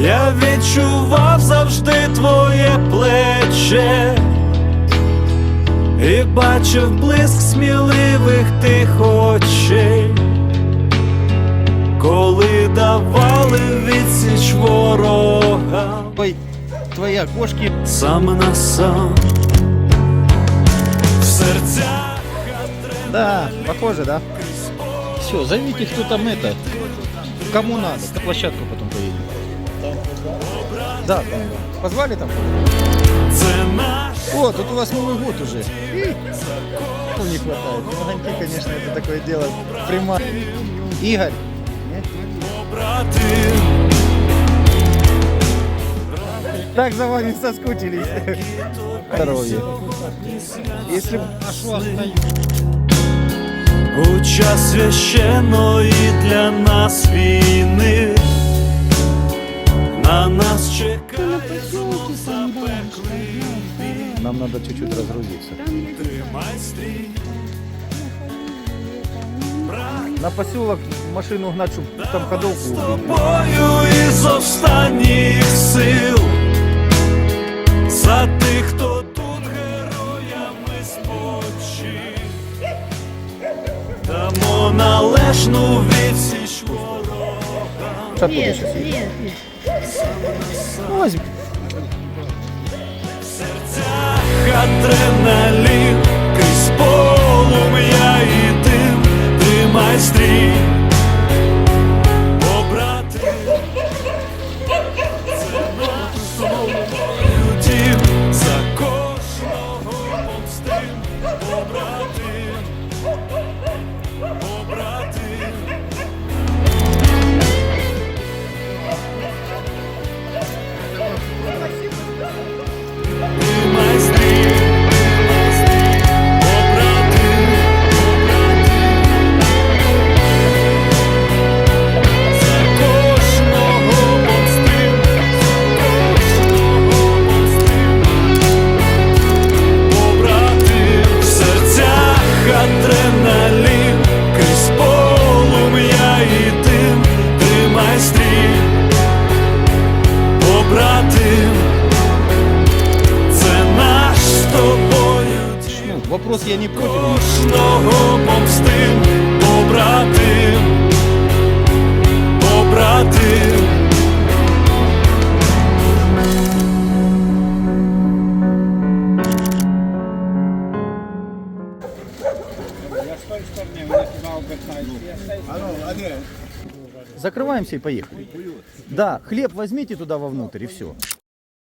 я відчував завжди твоє плече і бачив блиск сміливих тих очей, коли давали відсіч ворогам Ой, твоя кошки. сам на сам в серцях Да, похоже, да? Все, зовите, кто там это. Кому надо. На площадку потом поедем. Да, да, да. Позвали там? це О, тут у вас Новый год уже. И, Ну, не хватает. Ну, Огоньки, конечно, это такое дело. Прямо. Игорь. Так за вами соскучились. Здоровья. Если б- У час священної для нас війни нам надо чуть-чуть разгрузиться. На поселок машину гнать, чтобы там ходовку з тобою із останніх сил. За тих, хто тут героями спочив. Дамо належну відсіч ворогам. Сейчас оттуда сейчас едем. Адреналін, крізь полум'я і дим, тримай стрій, побрати, це наш дім, за кожного помстим, побрати, вопрос я не против. кожного помстим, побратим, побратим. Закрываемся и поехали. Да, хлеб возьмите туда вовнутрь и все.